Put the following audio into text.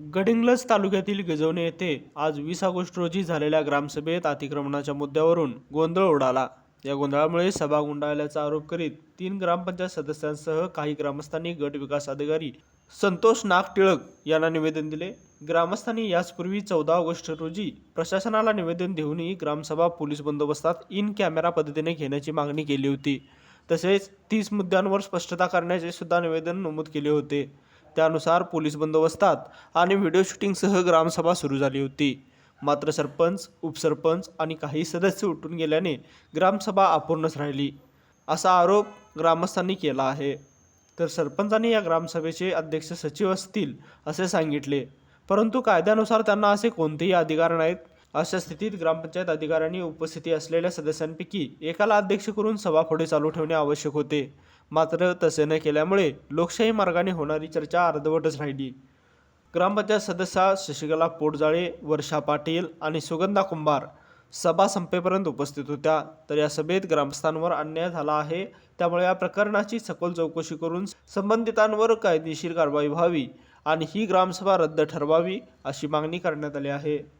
गडिंग्लज तालुक्यातील गजवणे येथे आज वीस ऑगस्ट रोजी झालेल्या ग्रामसभेत अतिक्रमणाच्या मुद्द्यावरून गोंधळ उडाला. या गोंधळामुळे सभा गुंडाळल्याचा आरोप करीत तीन ग्रामपंचायत सदस्यांसह काही ग्रामस्थांनी गट विकास अधिकारी संतोष नाग टिळक यांना निवेदन दिले. ग्रामस्थांनी याचपूर्वी चौदा ऑगस्ट रोजी प्रशासनाला निवेदन देऊनही ग्रामसभा पोलीस बंदोबस्तात इन कॅमेरा पद्धतीने घेण्याची मागणी केली होती. तसेच तीस मुद्द्यांवर स्पष्टता करण्याचे सुद्धा निवेदन नमूद केले होते. त्यानुसार पोलीस बंदोबस्तात आणि व्हिडिओ शूटिंगसह ग्रामसभा सुरू झाली होती. मात्र सरपंच उपसरपंच आणि काही सदस्य उठून गेल्याने ग्रामसभा अपूर्णच राहिली. असा आरोप ग्रामस्थांनी केला आहे. तर सरपंचांनी या ग्रामसभेचे अध्यक्ष सचिव असतील असे सांगितले. परंतु कायद्यानुसार त्यांना असे कोणतेही अधिकार नाहीत. अशा स्थितीत ग्रामपंचायत अधिकाऱ्यांनी उपस्थिती असलेल्या सदस्यांपैकी एकाला अध्यक्ष करून सभा पुढे चालू ठेवणे आवश्यक होते. मात्र तसे न केल्यामुळे लोकशाही मार्गाने होणारी चर्चा अर्धवटच राहिली. ग्रामपंचायत सदस्या शशिकला पोटजाळे वर्षा पाटील आणि सुगंधा कुंभार सभा संपेपर्यंत उपस्थित होत्या. तर या सभेत ग्रामस्थांवर अन्याय झाला आहे. त्यामुळे या प्रकरणाची सखोल चौकशी करून संबंधितांवर कायदेशीर कारवाई व्हावी आणि ही ग्रामसभा रद्द ठरवावी अशी मागणी करण्यात आली आहे.